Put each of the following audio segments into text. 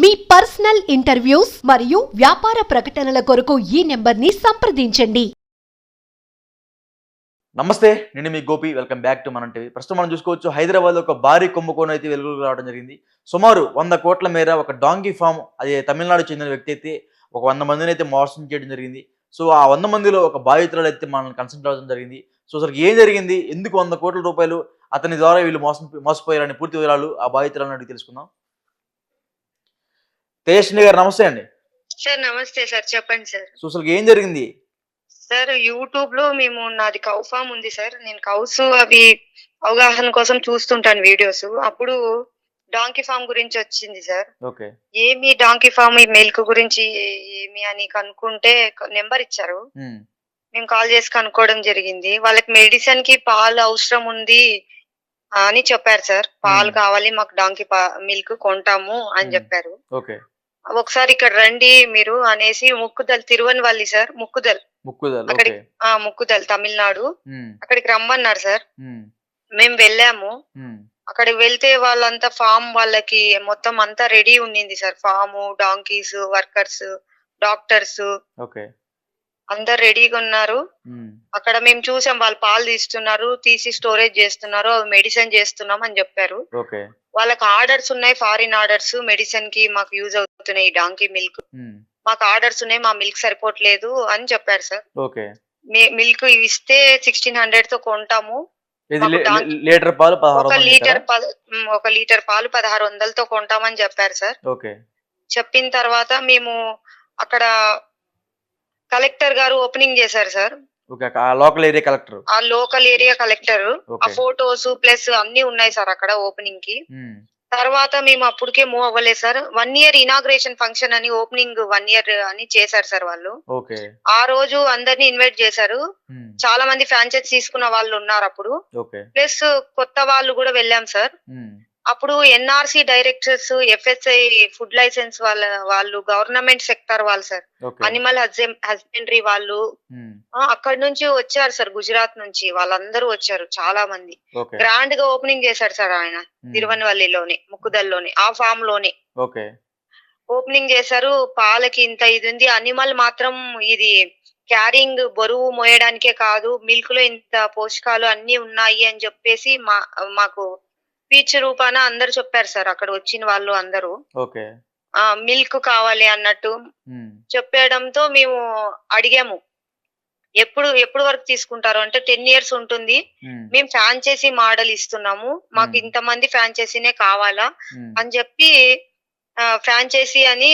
మీ personal interviews మరియు వ్యాపార ప్రకటనల కొరకు ఈ నెంబర్ని సంప్రదించండి. నమస్తే నేను మీ గోపి. వెల్కమ్ బ్యాక్ టు మన టీవీ ప్రస్తుతం మనం చూసుకోవచ్చు హైదరాబాద్ ఒక భారీ కుంభకోణం అయితే వెలుగులోకి రావడం జరిగింది. సుమారు వంద కోట్ల మేర ఒక డాంకీ ఫామ్ అది తమిళనాడు చెందిన వ్యక్తి అయితే ఒక వంద మందిని అయితే మోసం చేయడం జరిగింది. సో ఆ వంద మందిలో ఒక బాధితురాలు అయితే మనల్ని కన్సల్ట్ అవ్వడం జరిగింది. సో అసలు ఏం జరిగింది? ఎందుకు వంద కోట్ల రూపాయలు అతని ద్వారా వీళ్ళు మోసం మోసపోయారని పూర్తి వివరాలు ఆ బాధితురాలను అడిగి తెలుసుకుందాం. తేజస్విని గారు నమస్తే అండి. సార్ నమస్తే సార్ చెప్పండి సార్. సో అసలు ఏం జరిగింది? సార్ యూట్యూబ్లో మేము నాది కౌ ఫామ్ ఉంది సార్. నేను కౌస్ అవి అవగాహన కోసం చూస్తుంటాను వీడియోస్. అప్పుడు డాంకీ ఫామ్ గురించి వచ్చింది సార్. ఓకే. ఏమి డాంకీ ఫామ్ ఈ మిల్క్ గురించి ఏమి అని కనుక్కుంటే నెంబర్ ఇచ్చారు. మేము కాల్ చేసి కనుక్కోవడం జరిగింది. వాళ్ళకి మెడిసిన్కి పాలు అవసరం ఉంది అని చెప్పారు సార్. పాలు. కావాలి మాకు డాంకీ మిల్క్ కొంటాము అని. చెప్పారు. ఒకసారి ఇక్కడ రండి మీరు అనేసి ముక్కుదల్ తిరువన్వల్లి సార్ ముక్కుదల్. ముక్కుదల్ అక్కడి- ఓకే. ఆ ముక్కుదల్ తమిళనాడు. అక్కడికి రమ్మన్నారు సార్. మేము వెళ్ళాము. ఉమ్, అక్కడికి వెళ్తే వాళ్ళంతా ఫామ్ వాళ్ళకి మొత్తం అంతా రెడీ ఉండింది sir. Farm donkeys workers doctors. అందరు రెడీగా ఉన్నారు. అక్కడ మేము చూసాం వాళ్ళు పాలు తీస్తున్నారు తీసి స్టోరేజ్ చేస్తున్నారు మెడిసిన్ చేస్తున్నాం అని చెప్పారు. వాళ్ళకి ఆర్డర్స్ ఉన్నాయి ఫారిన్ ఆర్డర్స్. మెడిసిన్కి మాకు యూజ్ అవుతున్నాయి డాంకీ మిల్క్. మాకు ఆర్డర్స్ ఉన్నాయి మా మిల్క్ సరిపోవట్లేదు అని చెప్పారు సార్. మిల్క్ ఇస్తే సిక్స్టీన్ హండ్రెడ్తో కొంటాము. లీటర్ పాలు ఒక లీటర్ ఒక లీటర్ పాలు పదహారు వందలతో కొంటామని చెప్పారు సార్. చెప్పిన తర్వాత మేము అక్కడ కలెక్టర్ గారు ఓపెనింగ్ చేశారు సార్. ఓకే ఆ లోకల్ ఏరియా కలెక్టర్. ఆ లోకల్ ఏరియా కలెక్టర్. ఆ ఫోటోస్ ప్లస్ అన్ని ఉన్నాయి సార్ అక్కడ ఓపెనింగ్కి తర్వాత మేము అప్పటికే మూవ్ అవ్వలేదు sir. One year inauguration function అని ఓపెనింగ్ వన్ ఇయర్ అని చేశారు సార్ వాళ్ళు. ఆ రోజు అందరిని ఇన్వైట్ చేశారు. చాలా మంది ఫ్రాంచైజ్ తీసుకున్న వాళ్ళు ఉన్నారు అప్పుడు. ప్లస్ కొత్త వాళ్ళు కూడా వెళ్ళాం సార్. అప్పుడు NRC directors FSI food license వాళ్ళ వాళ్ళు గవర్నమెంట్ సెక్టర్ వాళ్ళు సార్. అనిమల్ హస్బెండరీ వాళ్ళు. అక్కడి నుంచి వచ్చారు సార్ గుజరాత్ నుంచి. వాళ్ళందరూ వచ్చారు చాలా మంది. గ్రాండ్గా ఓపెనింగ్ చేశారు సార్ ఆయన తిరువనవల్లిలోనే ముక్కుదల్లోనే ఆ ఫామ్లోనే ఓపెనింగ్ చేశారు పాలకి ఇంత ఇది ఉంది. అనిమల్ మాత్రం ఇది క్యారింగ్ బరువు మోయడానికే కాదు మిల్క్లో ఇంత పోషకాలు అన్ని ఉన్నాయి అని చెప్పేసి మా మాకు స్పీచ్ రూపాన అందరు చెప్పారు సార్ అక్కడ వచ్చిన వాళ్ళు అందరూ. ఓకే. మిల్క్ కావాలి అన్నట్టు చెప్పేయడంతో మేము అడిగాము. ఎప్పుడు ఎప్పుడు వరకు తీసుకుంటారు అంటే టెన్ ఇయర్స్ ఉంటుంది. మేము ఫ్రాంచైజీ మోడల్ ఇస్తున్నాము. మాకు. ఇంతమంది ఫ్రాంచైజీనే కావాలా ఉమ్. అని చెప్పి ఫ్రాంచైజీ అని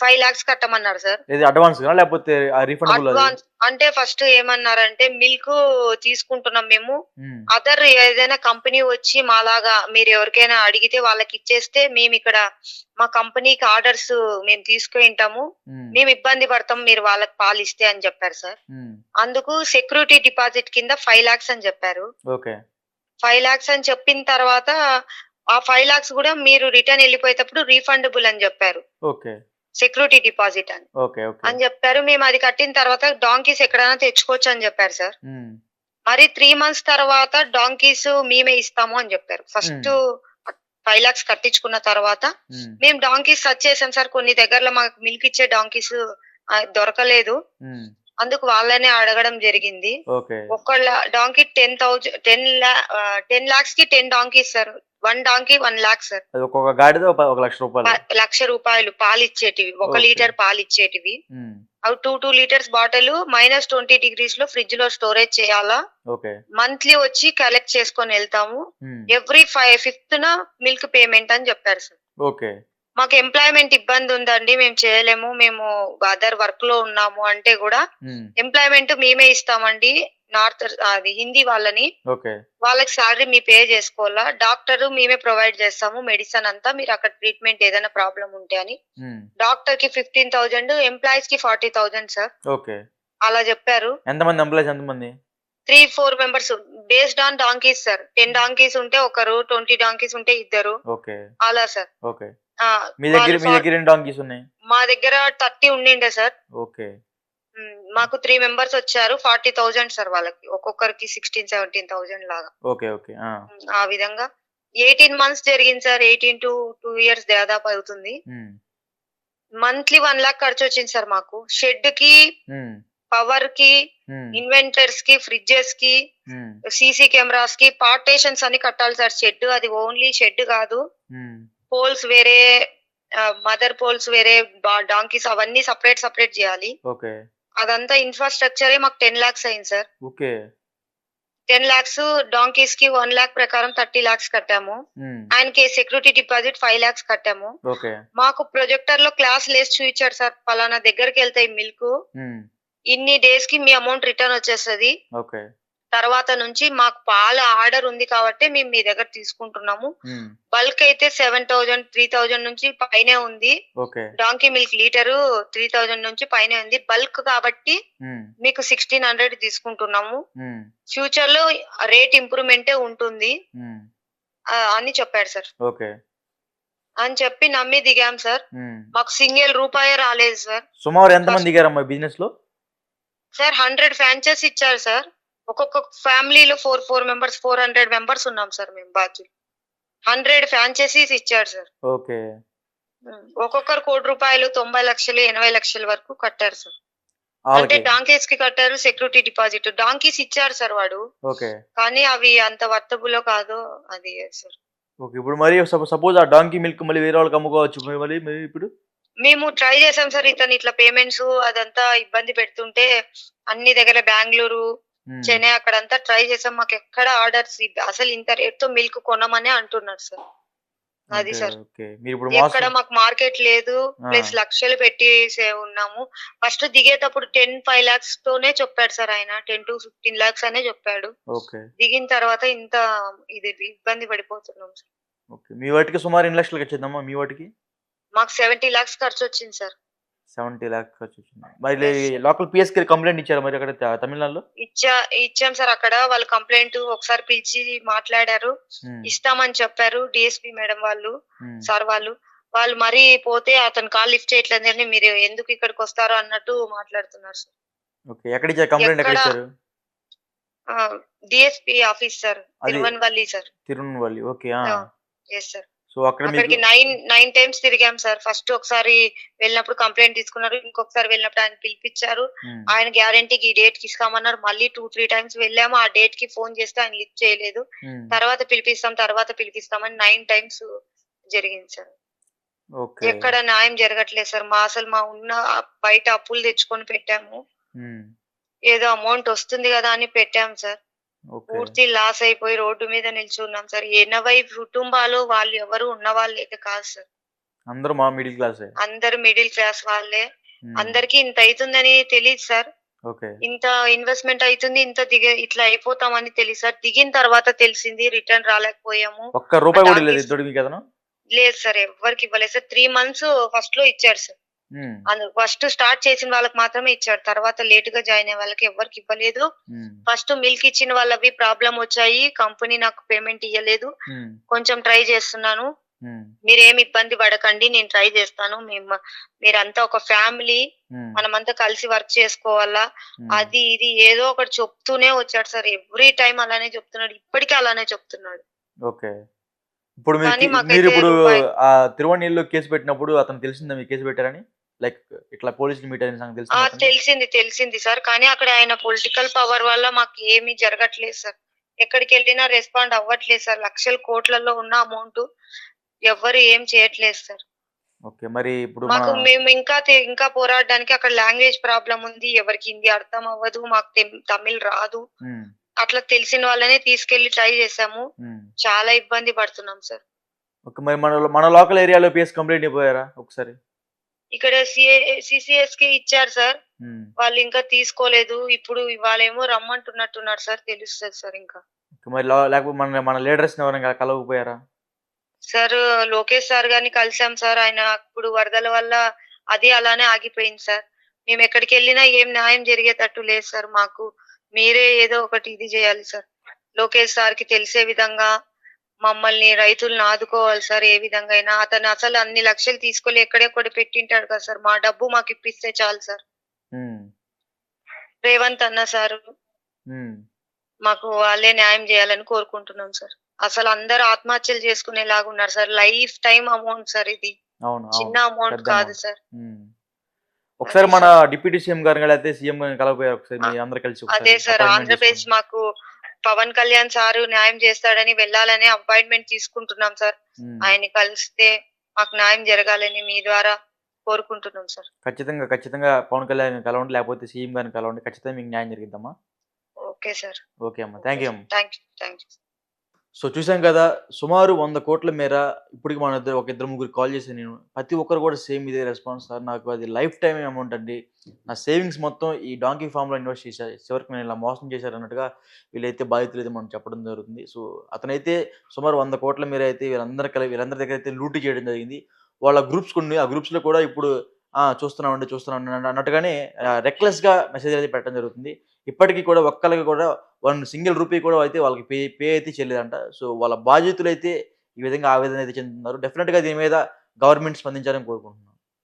ఫైవ్ లాక్స్ కట్టమన్నారు సార్. ఇది అడ్వాన్స్ లేకపోతే అడ్వాన్స్ అంటే ఫస్ట్ ఏమన్నారంటే మిల్క్ తీసుకుంటున్నాం మేము. అదర్ ఏదైనా కంపెనీ వచ్చి మాలాగా మీరు ఎవరికైనా అడిగితే వాళ్ళకి ఇచ్చేస్తే మేము ఇక్కడ మా కంపెనీకి ఆర్డర్స్ మేము తీసుకుంటాము మేము. ఇబ్బంది పడతాం మీరు వాళ్ళకి పాలు ఇస్తే అని చెప్పారు సార్. అందుకు సెక్యూరిటీ డిపాజిట్ కింద ఫైవ్ లాక్స్ అని చెప్పారు. ఫైవ్ లాక్స్ అని చెప్పిన తర్వాత ఆ ఫైవ్ లాక్స్ కూడా మీరు రిటర్న్ వెళ్ళిపోయేటప్పుడు రీఫండబుల్ అని చెప్పారు. ఓకే. సెక్యూరిటీ డిపాజిట్ అని. Okay okay. అని చెప్పారు. మేము అది కట్టిన తర్వాత డాంకీస్ ఎక్కడైనా తెచ్చుకోవచ్చు అని చెప్పారు సార్. మరి త్రీ మంత్స్ తర్వాత డాంకీస్ మేమే ఇస్తాము అని చెప్పారు. ఫస్ట్ ఫైవ్ లాక్స్ కట్టించుకున్న తర్వాత మేము. డాంకీస్ సర్చ్ చేసాం సార్. కొన్ని దగ్గరలో మాకు మిల్క్ ఇచ్చే డాంకీస్ దొరకలేదు. అందుకు వాళ్ళనే అడగడం జరిగింది. ఓకే. ఒక donkey ten thousand ten ten లాక్స్కి ten donkeys sir. One donkey one lakh sir అది ఒక్కొక్క గాడితో ఒక లక్ష రూపాయలు. లక్ష రూపాయలు పాలు ఇచ్చేటివి. ఒక. లీటర్ పాలు ఇచ్చేటివి. ఉమ్, అవి two two litres bottle minus twenty డిగ్రీస్లో ఫ్రిడ్జ్లో స్టోరేజ్ చేయాలా? మంత్లీ వచ్చి కలెక్ట్ చేసుకొని వెళ్తాము. ఎవ్రీ ఫైవ్ ఫిఫ్త్ న మిల్క్ పేమెంట్ అని చెప్పారు సార్ ఓకే మాకు ఎంప్లాయ్మెంట్ ఇబ్బంది ఉందండి. మేము చేయలేము. మేము అదర్ వర్క్లో ఉన్నాము అంటే కూడా ఎంప్లాయ్మెంట్ మేమే ఇస్తామండి. నార్త్ అది హిందీ వాళ్ళని. వాళ్ళకి సాలరీ మీ పే చేసుకోవాలా? డాక్టర్ మేమే ప్రొవైడ్ చేస్తాము మెడిసిన్ అంతా. మీరు అక్కడ ట్రీట్మెంట్ ఏదైనా ప్రాబ్లం ఉంటే అని. డాక్టర్కి ఫిఫ్టీన్ థౌజండ్ ఎంప్లాయీస్కి ఫార్టీ థౌజండ్ సార్. ఓకే. అలా చెప్పారు. ఎంతమంది ఎంప్లాయీస్? ఎంతమంది? Three four members. Based on donkeys sir. Ten donkeys ఉంటే ఒకరు ట్వంటీ డాంకీస్ ఉంటే ఇద్దరు. ఓకే. అలా సార్. ఓకే. మీ దగ్గర మీ దగ్గర ఎన్ని డాంకీస్ ఉన్నాయి? మా దగ్గర థర్టీ ఉండిండే సార్. ఓకే. మాకు త్రీ మెంబర్స్ వచ్చారు. ఫార్టీ థౌజండ్ సార్ వాళ్ళకి. ఒక్కొక్కరికి సిక్స్టీన్ సెవెంటీన్ థౌజండ్ లాగా. ఓకే ఓకే ఆ, విధంగా. ఎయిటీన్ మంత్స్ జరిగింది sir. Eighteen to two years దాదాపు అవుతుంది. మంత్లీ వన్ లాక్ ఖర్చు వచ్చింది సార్ మాకు. షెడ్కి పవర్కి ఇన్వెంటర్స్కి ఫ్రిడ్జెస్కి సీసీ కెమెరాస్కి పార్టేషన్స్ అని కట్టాలి సార్. షెడ్ అది ఓన్లీ షెడ్ కాదు. పోల్స్ వేరే మదర్ పోల్స్ వేరే డాంకీస్ అవన్నీ సపరేట్ సపరేట్ చేయాలి. ఓకే. అదంతా ఇన్ఫ్రాస్ట్రక్చరే మాకు టెన్ లాక్స్ అయింది సార్. ఓకే. టెన్ లాక్స్ డాంకీస్కి వన్ లాక్ ప్రకారం థర్టీ లాక్స్ కట్టాము. ఉమ్, ఆయనకి సెక్యూరిటీ డిపాజిట్ ఫైవ్ లాక్స్ కట్టాము. మాకు ప్రొజెక్టర్లో క్లాస్ లేసి చూపించాడు సార్ పలానా దగ్గరికి వెళ్తాయి మిల్క్ ఉమ్, ఇన్ని డేస్కి మీ అమౌంట్ రిటర్న్ వచ్చేస్తది. తర్వాత నుంచి మాకు పాల ఆర్డర్ ఉంది కాబట్టి మేము మీ దగ్గర తీసుకుంటున్నాము. బల్క్ అయితే సెవెన్ థౌజండ్ త్రీ థౌజండ్ నుంచి పైనే ఉంది. Donkey milk litre three thousand నుంచి పైనే ఉంది. బల్క్ కాబట్టి మీకు సిక్స్టీన్ హండ్రెడ్ తీసుకుంటున్నాము. ఫ్యూచర్లో రేట్ ఇంప్రూవ్మెంటే ఉంటుంది. అని చెప్పాడు సార్. ఓకే. అని చెప్పి నమ్మి దిగాం సార్. మాకు సింగిల్ రూపాయి రాలేదు సార్. సుమారు ఎంతమంది దిగారమ్మా బిజినెస్లో సార్ హండ్రెడ్ ఫ్రాంచైజ్ ఇచ్చారు సార్. ఒక్కొక్క ఫ్యామిలీలో four four members four hundred members ఉన్నాం సార్ మేము బాధ్యులు హండ్రెడ్ ఫ్రాంచైజీస్ ఇచ్చారు సార్. ఓకే. ఒక్కొక్కరు కోటి రూపాయలు తొంభై లక్షలు ఎనభై లక్షల వరకు కట్టారు సార్. అంటే డాంకీస్కి కట్టారు సెక్యూరిటీ డిపాజిట్ డాంకీస్ ఇచ్చారు సార్ వాడు. ఓకే. కానీ అవి అంత వర్తబులో కాదు అది సార్. ఓకే ఇప్పుడు మరి సపోజ్ ఆ డాంకీ మిల్క్ మళ్ళీ వేరే వాళ్ళకి అమ్ముకోవచ్చు. మళ్ళీ ఇప్పుడు? మేము ట్రై చేసాం సార్ ఇతను ఇట్లా పేమెంట్స్ అదంతా ఇబ్బంది పెడుతుంటే అన్ని దగ్గర బెంగళూరు చెన్నై అక్కడంతా ట్రై చేసాం. మాకు ఎక్కడ ఆర్డర్స్ అసలు ఇంత రేట్తో మిల్క్ కొనమని అంటున్నారు సార్. అది సార్. ఎక్కడ మాకు మార్కెట్ లేదు. ప్లస్ లక్షలు పెట్టి ఉన్నాము. ఫస్ట్ దిగేటప్పుడు టెన్ ఫైవ్ లాక్స్ తోనే చెప్పాడు సార్ ఆయన. టెన్ టు ఫిఫ్టీన్ లాక్స్ అనే చెప్పాడు. దిగిన తర్వాత ఇంత ఇది ఇబ్బంది పడిపోతున్నాం సార్. మీ వాటికి సుమారు ఎన్ని లక్షలకి వచ్చిందమ్మా మీ వాటికి? మాకు సెవెంటీ లాక్స్ ఖర్చు వచ్చింది సార్. సెవెంటీ ల్యాక్స్ వచ్చింది. మరి లోకల్ పిఎస్కి కంప్లైంట్ ఇచ్చారు మరి అక్కడ తమిళనాడులో? ఇచ్చా ఇచ్చాం సార్ అక్కడ. వాళ్ళు కంప్లైంట్ ఒకసారి పిలిచి మాట్లాడారు. ఉమ్, ఇస్తామని చెప్పారు డిఎస్పి మేడం వాళ్ళు ఉమ్, సార్ వాళ్ళు. వాళ్ళు మరీ పోతే అతను కాల్ లిఫ్ట్ చేయట్లేదని మీరు ఎందుకు ఇక్కడికి వస్తారో అన్నట్టు మాట్లాడుతున్నారు సార్. ఓకే ఎక్కడ ఇచ్చారు కంప్లైంట్ ఎక్కడ? ఇచ్చారు? DSP office sir. Tirunelveli sir. Tirunelveli okay. Yes sir. So అక్కడ అక్కడికి నైన్ నైన్ టైమ్స్ తిరిగాం సార్. ఫస్ట్ ఒకసారి వెళ్ళినప్పుడు కంప్లైంట్ తీసుకున్నారు. ఇంకొకసారి వెళ్ళినప్పుడు ఆయన పిలిపించారు. ఆయన గ్యారంటీకి ఈ డేట్కి ఇస్తామన్నారు. మళ్ళీ టూ త్రీ టైమ్స్ వెళ్ళాము. ఆ డేట్కి ఫోన్ చేస్తే ఆయన లిఫ్ట్ చేయలేదు. తర్వాత పిలిపిస్తాం తర్వాత పిలిపిస్తామని నైన్ టైమ్స్ జరిగింది సార్. ఎక్కడ న్యాయం జరగట్లేదు సార్. మా అసలు మా ఉన్న బయట అప్పులు తెచ్చుకొని పెట్టాము. ఏదో అమౌంట్ వస్తుంది కదా అని పెట్టాం సార్. పూర్తి లాస్ అయిపోయి రోడ్డు మీద నిల్చున్నాం సార్. ఎనభై కుటుంబాలు వాళ్ళు ఎవరు ఉన్న వాళ్ళు అయితే కాదు సార్. అందరూ మా మిడిల్ క్లాసే. అందరు మిడిల్ క్లాస్ వాళ్ళే. అందరికి ఇంత అవుతుందని తెలియదు సార్. ఇంత ఇన్వెస్ట్మెంట్ అవుతుంది ఇంత దిగ ఇట్లా అయిపోతామని తెలియదు సార్. దిగిన తర్వాత తెలిసింది రిటర్న్ రాలేకపోయాము. ఒక్క రూపాయి కూడా లేదు లేదు సార్ ఎవరికి ఇవ్వలేదు సార్. త్రీ మంత్స్ ఫస్ట్లో ఇచ్చారు సార్. అందుకు ఫస్ట్ స్టార్ట్ చేసిన వాళ్ళకి మాత్రమే ఇచ్చాడు. తర్వాత లేట్గా జాయిన్ అయ్యే వాళ్ళకి ఎవరికి ఇవ్వలేదు. ఫస్ట్ మిల్క్ ఇచ్చిన వాళ్ళవి ప్రాబ్లం వచ్చాయి. కంపెనీ నాకు పేమెంట్ ఇవ్వలేదు కొంచెం ట్రై చేస్తున్నాను. మీరేం ఇబ్బంది పడకండి. నేను ట్రై చేస్తాను. మేము మీరంతా ఒక ఫ్యామిలీ. మనమంతా కలిసి వర్క్ చేసుకోవాలా. అది ఇది ఏదో ఒకటి చెప్తూనే వచ్చాడు సార్. ఎవ్రీ టైం అలానే చెప్తున్నాడు. ఇప్పటికీ అలానే చెప్తున్నాడు. ఓకే. ఇప్పుడు మీరు ఇప్పుడు తిరువణిలో కేసు పెట్టినప్పుడు అతను తెలిసిందా మీకు కేసు పెట్టారని? లైక్ ఇట్లా పోలీసులు మీట్ అయిన సంగతి తెలిసిందా తెలిసింది సార్. కానీ అక్కడ ఆయన పొలిటికల్ పవర్ వల్ల మాకు ఏమీ జరగట్లేదు సార్. ఎక్కడికి వెళ్ళినా రెస్పాండ్ అవ్వట్లేదు సార్. లక్షల కోట్లలో ఉన్న అమౌంట్ ఎవ్వరు ఏం చేయట్లేదు సార్. ఓకే మరి ఇప్పుడు మాకు మేము ఇంకా ఇంకా పోరాడడానికి అక్కడ లాంగ్వేజ్ ప్రాబ్లం ఉంది. ఎవరికి హిందీ అర్థం అవ్వదు. మాకు తెమ్- తమిళ్ రాదు. అట్లా తెలిసిన వాళ్ళనే తీసుకెళ్ళి ట్రై చేసాము. చాలా ఇబ్బంది పడుతున్నాం సార్. ఓకే మరి మన మన లోకల్ ఏరియాలో పిఎస్ కంప్లైంట్ ఇవ్వయారా ఒకసారి? ఇక్కడ సిసిఎస్కి ఇచ్చారు సార్. ఉమ్, వాళ్ళు ఇంకా తీసుకోలేదు. ఇప్పుడు ఇవాళేమో రమ్మంటున్నట్టున్నారు సార్. తెలుస్తుంది సార్ ఇంకా. మరి లేకపోతే మన మన లీడర్స్ ఎవరైనా కలవకపోయారా? సార్ లోకేష్ సార్ గారిని కలిసాం సార్. ఆయన ఇప్పుడు వరదల వల్ల అది అలానే ఆగిపోయింది సార్. మేము ఎక్కడికి వెళ్ళినా ఏం న్యాయం జరిగేటట్టు లేదు సార్ మాకు. మీరే ఏదో ఒకటి ఇది చేయాలి సార్. లోకేష్ సార్కి తెలిసే విధంగా మమ్మల్ని రైతులను ఆదుకోవాలి సార్ ఏ విధంగా అయినా. అతను అసలు అన్ని లక్షలు తీసుకొని ఎక్కడెక్కడ పెట్టింటాడు కదా సార్. మా డబ్బు మాకు ఇప్పిస్తే చాలు సార్. రేవంత్ అన్న సార్ మాకు వాళ్ళే న్యాయం చేయాలని కోరుకుంటున్నాం సార్. అసలు అందరు ఆత్మహత్యలు చేసుకునేలాగా ఉన్నారు sir. Life time amount sir ఇది. చిన్న అమౌంట్ కాదు. సార్. ఒకసారి అదే మన డిప్యూటీ సీఎం కూడా అయితే సీఎం కలవపోయారు ఒకసారి అందరు కలిసి అదే సార్ ఆంధ్రప్రదేశ్. మాకు పవన్ కళ్యాణ్ సారు న్యాయం చేస్తాడని వెళ్ళాలని అపాయింట్మెంట్ తీసుకుంటున్నాం సార్. ఆయన కలిస్తే మాకు న్యాయం జరగాలని మీ ద్వారా కోరుకుంటున్నాం సార్. ఖచ్చితంగా ఖచ్చితంగా పవన్ కళ్యాణ్ కలవండి లేకపోతే సీఎం గారిని కలవండి. ఖచ్చితంగా మీకు న్యాయం జరిగిద్దమ్మా. Okay sir. ఓకే అమ్మా. థ్యాంక్ యూ అమ్మా. Thank you thank you so చూసాం కదా సుమారు వంద కోట్ల మేర ఇప్పటికి మన ఇద్దరు ఒక ఇద్దరు ముగ్గురు కాల్ చేశాను నేను. ప్రతి ఒక్కరు కూడా సేమ్ ఇదే రెస్పాన్స్ సార్. నాకు అది లైఫ్ టైం అమౌంట్ అండి. నా సేవింగ్స్ మొత్తం ఈ డాంకీ ఫామ్లో ఇన్వెస్ట్ చేశారు చివరికి నేను ఇలా మోసం చేశారు అన్నట్టుగా వీళ్ళైతే బాధితులు అయితే మనం చెప్పడం జరుగుతుంది. సో అతనైతే సుమారు వంద కోట్ల మేర అయితే వీళ్ళందరూ కలిపి వీళ్ళందరి దగ్గర అయితే లూటీ చేయడం జరిగింది. వాళ్ళ గ్రూప్స్ కొన్ని ఆ గ్రూప్స్లో కూడా ఇప్పుడు చూస్తున్నామండి చూస్తున్నామండి అన్నట్టుగానే రెక్లెస్గా మెసేజ్ అయితే పెట్టడం జరుగుతుంది. ఇప్పటికీ కూడా ఒక్కరికి కూడా వన్ సింగిల్ రూపీ కూడా అయితే వాళ్ళకి పే పే అయితే చేయలేదంట. సో వాళ్ళ బాధ్యతలు అయితే ఈ విధంగా ఆవేదన అయితే చెందుతున్నారు. డెఫినెట్గా దీని మీద గవర్నమెంట్ స్పందించాలని కోరుకుంటున్నాను